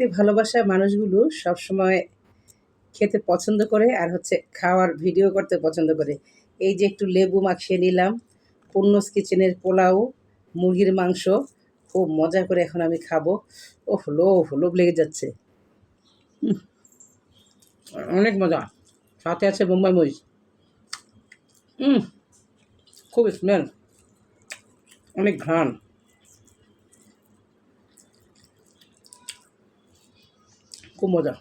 দেখতে ভালোবাসা মানুষগুলো সবসময় খেতে পছন্দ করে আর হচ্ছে খাওয়ার ভিডিও করতে পছন্দ করে। এই যে একটু লেবু মাখিয়ে নিলাম পূর্ণস কিচেনের পোলাও, মুরগির মাংস, খুব মজা করে এখন আমি খাব। ও হলো হলো লেগে যাচ্ছে। অনেক মজা। সাথে আছে বোম্বাই মরিচ। খুব স্মেল অনেক ঘ্রাণ। খুব মজা।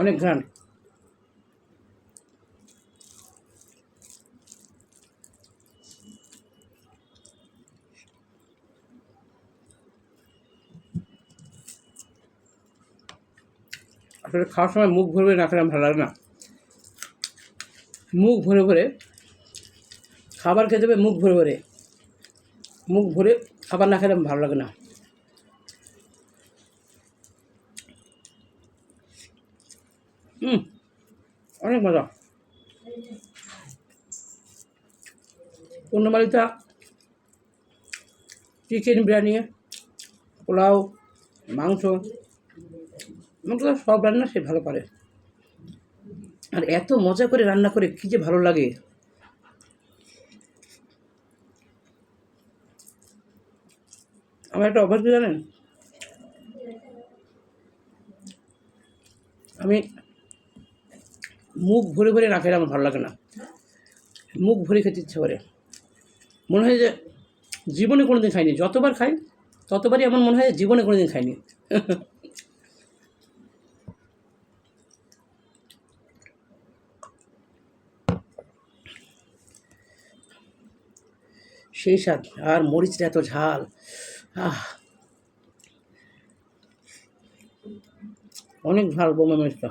অনেক ঘ্রাণ। আসলে খাওয়ার সময় মুখ ভরবে না খেলে ভালো লাগে না। মুখ ভরে ভরে খাবার খেতে হবে, মুখ ভরে ভরে। মুখ ভরে খাবার না খেলে ভালো লাগে না। অনেক মজা। পূর্ণমালিতা চিকেন বিরিয়ানি, পোলাও, মাংস মাংস সব রান্না সে ভালো পারে আর এত মজা করে রান্না করে কী যে ভালো লাগে। আমার একটা অভ্যাস জানেন? আমি মুখ ভরে ভরে না খেলে আমার ভালো লাগে না। মুখ ভরে খেতে ইচ্ছে করে। মনে হয় যে জীবনে কোনো দিন খাইনি। যতবার খাই, ততবারই এমন মনে হয় জীবনে কোনো দিন খাইনি। সেই স্বাদ আর মরিচটা এত ঝাল? আহ। অনেক ঝাল বোমা মরিচটা।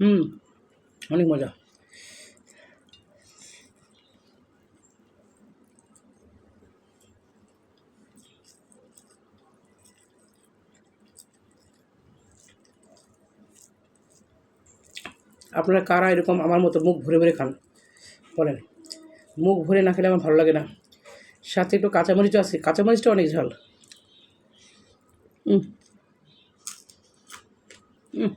হুম অনেক মজা। আপনারা কারা এরকম আমার মতো মুখ ভরে ভরে খান? বলেন। মুখ ভরে না খেলে আমার ভালো লাগে না। সাথে একটু কাঁচামরিচও আছে। কাঁচামরিচটা অনেক ঝাল। হুম হুম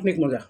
অনেক মজা।